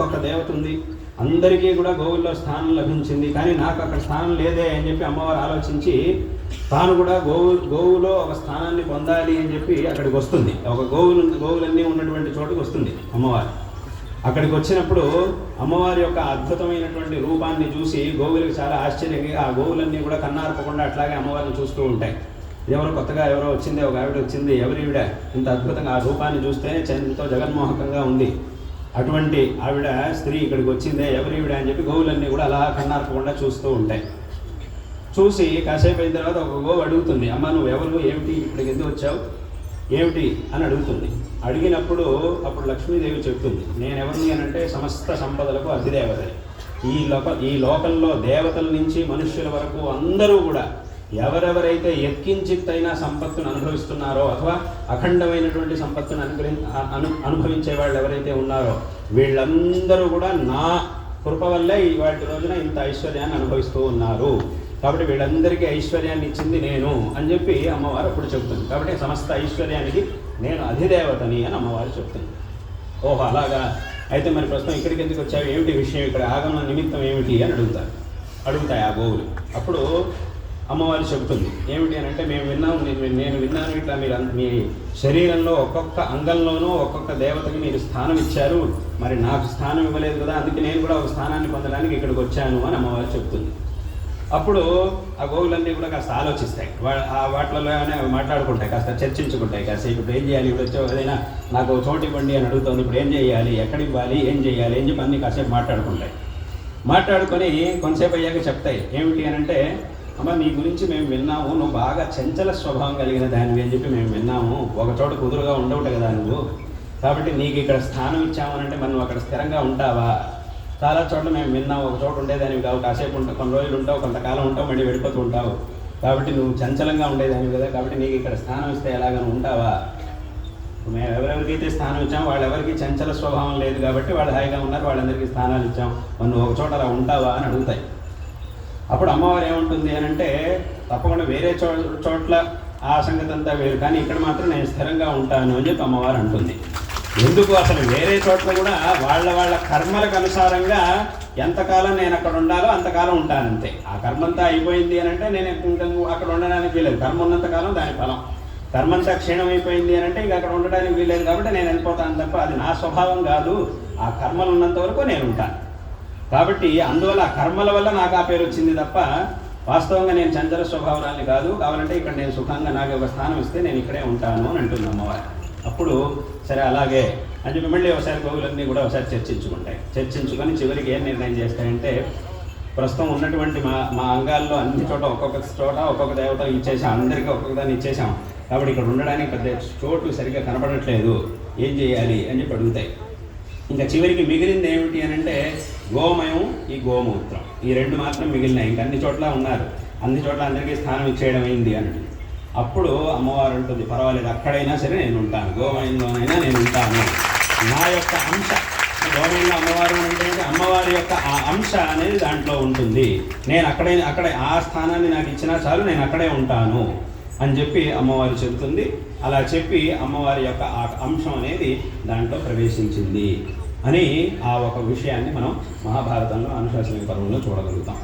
ఒక్కొక్క దేవత ఉంది. అందరికీ కూడా గోవుల్లో స్థానం లభించింది. కానీ నాకు అక్కడ స్థానం లేదే అని చెప్పి అమ్మవారు ఆలోచించి తాను కూడా గోవు గోవులో ఒక స్థానాన్ని పొందాలి అని చెప్పి అక్కడికి వస్తుంది. ఒక గోవులు గోవులన్నీ ఉన్నటువంటి చోటుకి వస్తుంది అమ్మవారు. అక్కడికి వచ్చినప్పుడు అమ్మవారి యొక్క అద్భుతమైనటువంటి రూపాన్ని చూసి గోవులకు చాలా ఆశ్చర్యంగా ఆ గోవులన్నీ కూడా కన్నార్పకుండా అట్లాగే అమ్మవారిని చూస్తూ ఉంటాయి. ఎవరో కొత్తగా ఎవరో వచ్చింది ఒక ఆవిడ వచ్చింది ఎవరివిడ ఇంత అద్భుతంగా ఆ రూపాన్ని చూస్తేనే ఎంతో జగన్మోహకంగా ఉంది. అటువంటి ఆవిడ స్త్రీ ఇక్కడికి వచ్చిందే ఎవరివిడ అని చెప్పి గోవులన్నీ కూడా అలా కన్నారకుండా చూస్తూ ఉంటాయి. చూసి కాసేపు అయిన తర్వాత ఒక గోవు అడుగుతుంది అమ్మ నువ్వు ఎవరు? ఏమిటి? ఇక్కడికి ఎందుకు వచ్చావు? ఏమిటి? అని అడుగుతుంది. అడిగినప్పుడు అప్పుడు లక్ష్మీదేవి చెప్తుంది నేను ఎవరిని అనంటే అంటే సమస్త సంపదలకు అధిదేవతని. ఈ లోక ఈ లోకంలో దేవతల నుంచి మనుష్యుల వరకు అందరూ కూడా ఎవరెవరైతే ఎక్కించిత్తైనా సంపత్తును అనుభవిస్తున్నారో అథవా అఖండమైనటువంటి సంపత్తును అనుగ్రహి అను అనుభవించే వాళ్ళు ఎవరైతే ఉన్నారో వీళ్ళందరూ కూడా నా కృప వల్లే ఇవాటి రోజున ఇంత ఐశ్వర్యాన్ని అనుభవిస్తూ ఉన్నారు. కాబట్టి వీళ్ళందరికీ ఐశ్వర్యాన్ని ఇచ్చింది నేను అని చెప్పి అమ్మవారు అప్పుడు చెబుతుంది. కాబట్టి సమస్త ఐశ్వర్యానికి నేను అధిదేవతని అని అమ్మవారు చెప్తుంది. ఓహో అలాగా? అయితే మరి ప్రస్తుతం ఇక్కడికి ఎందుకు వచ్చావు? ఏమిటి విషయం? ఇక్కడ ఆగమన నిమిత్తం ఏమిటి అని అడుగుతారు. అడుగుతాయి ఆ గోవులు. అప్పుడు అమ్మవారు చెబుతుంది. ఏమిటి అని అంటే మేము విన్నాం నేను విన్నాను ఇట్లా మీరు మీ శరీరంలో ఒక్కొక్క అంగంలోనూ ఒక్కొక్క దేవతకి మీరు స్థానం ఇచ్చారు. మరి నాకు స్థానం ఇవ్వలేదు కదా అందుకే నేను కూడా ఒక స్థానాన్ని పొందడానికి ఇక్కడికి వచ్చాను అని అమ్మవారు చెప్తుంది అప్పుడు ఆ గోవులన్నీ కూడా కాస్త ఆలోచిస్తాయి. వా- ఆ వాటిలోనే మాట్లాడుకుంటాయి కాస్త చర్చించుకుంటాయి. కాస్త ఇప్పుడు ఏం చేయాలి? ఇప్పుడు వచ్చే ఏదైనా నాకు చోటు ఇవ్వండి అని అడుగుతుంది. ఇప్పుడు ఏం చేయాలి? ఎక్కడ ఇవ్వాలి? ఏం చేయాలి? ఏం చెప్పి అన్నీ కాసేపు మాట్లాడుకుంటాయి. మాట్లాడుకొని కొంతసేపు అయ్యాక చెప్తాయి. ఏమిటి అని అంటే అమ్మ నీ గురించి మేము విన్నాము. నువ్వు బాగా చంచల స్వభావం కలిగిన దానివి అని చెప్పి మేము విన్నాము. ఒకచోట కుదురుగా ఉండవుట కదా నువ్వు. కాబట్టి నీకు ఇక్కడ స్థానం ఇచ్చామనంటే మనం అక్కడ స్థిరంగా ఉంటావా? చాలా చోట్ల మేము విన్నాం ఒక చోట ఉండేదానివి కావు. కాసేపు ఉంటావు కొన్ని రోజులు ఉంటావు కొంతకాలం ఉంటావు మళ్ళీ వెళ్ళిపోతూ ఉంటావు. కాబట్టి నువ్వు చంచలంగా ఉండేదానివి కదా. కాబట్టి నీకు ఇక్కడ స్థానం ఇస్తే ఎలాగని ఉంటావా? మేము ఎవరెవరికైతే స్థానం ఇచ్చామో వాళ్ళెవరికి చంచల స్వభావం లేదు కాబట్టి వాళ్ళు హాయిగా ఉన్నారు. వాళ్ళందరికీ స్థానాలు ఇచ్చాం. మనం నువ్వు ఒక చోట అలా ఉంటావా అని అడుగుతాయి. అప్పుడు అమ్మవారు ఏముంటుంది అని అంటే తప్పకుండా వేరే చో చోట్ల ఆ సంగతి అంతా వేరు కానీ ఇక్కడ మాత్రం నేను స్థిరంగా ఉంటాను అని చెప్పి అమ్మవారు అంటుంది. ఎందుకు? అసలు వేరే చోట్ల కూడా వాళ్ళ వాళ్ళ కర్మలకు అనుసారంగా ఎంతకాలం నేను అక్కడ ఉండాలో అంతకాలం ఉంటానంతే ఆ కర్మంతా అయిపోయింది అని అంటే నేను అక్కడ ఉండడానికి వీలేదు కర్మ ఉన్నంతకాలం దాని ఫలం. కర్మంతా క్షీణం అయిపోయింది అని అంటే ఇంకా అక్కడ ఉండడానికి వీలేదు కాబట్టి నేను వెళ్ళిపోతాను తప్ప అది నా స్వభావం కాదు. ఆ కర్మలు ఉన్నంత వరకు నేను ఉంటాను. కాబట్టి అందువల్ల కర్మల వల్ల నాకు ఆ పేరు వచ్చింది తప్ప వాస్తవంగా నేను చంచల స్వభావాలని కాదు. కావాలంటే ఇక్కడ నేను సుఖంగా నాకు ఒక స్థానం ఇస్తే నేను ఇక్కడే ఉంటాను అని అంటుంది అమ్మవారు. అప్పుడు సరే అలాగే అని చెప్పి మళ్ళీ ఒకసారి గోగులన్నీ కూడా ఒకసారి చర్చించుకుంటాయి. చర్చించుకొని చివరికి ఏం నిర్ణయం చేస్తాయంటే ప్రస్తుతం ఉన్నటువంటి మా మా అంగాల్లో అన్ని చోట ఒక్కొక్క చోట ఒక్కొక్క దేవత ఇచ్చేసాం అందరికీ ఒక్కొక్క దాన్ని ఇచ్చేసాం కాబట్టి ఇక్కడ ఉండడానికి పెద్ద చోటు సరిగ్గా కనపడట్లేదు. ఏం చేయాలి అని చెప్పి అడుగుతాయి. ఇంకా చివరికి మిగిలింది ఏమిటి అని అంటే గోమయం ఈ గోమూత్రం. ఈ రెండు మాత్రం మిగిలినాయి. ఇంకా అన్ని చోట్ల ఉన్నారు. అన్ని చోట్ల అందరికీ స్థానం ఇచ్చేయడం అయింది అని. అప్పుడు అమ్మవారు ఉంటుంది పర్వాలేదు అక్కడైనా సరే నేను ఉంటాను. గోమయంలోనైనా నేను ఉంటాను. నా యొక్క అంశ గోమయంలో అమ్మవారు అంటే అమ్మవారి యొక్క ఆ అంశ అనేది దాంట్లో ఉంటుంది. నేను అక్కడే అక్కడ ఆ స్థానాన్ని నాకు ఇచ్చినా చాలు నేను అక్కడే ఉంటాను. అని చెప్పి అమ్మవారు చెబుతుంది. అలా చెప్పి అమ్మవారి యొక్క ఆ అంశం అనేది దాంట్లో ప్రవేశించింది అని ఆ ఒక విషయాన్ని మనం మహాభారతంలో అనుశాసన పర్వంలో చూడగలుగుతాం.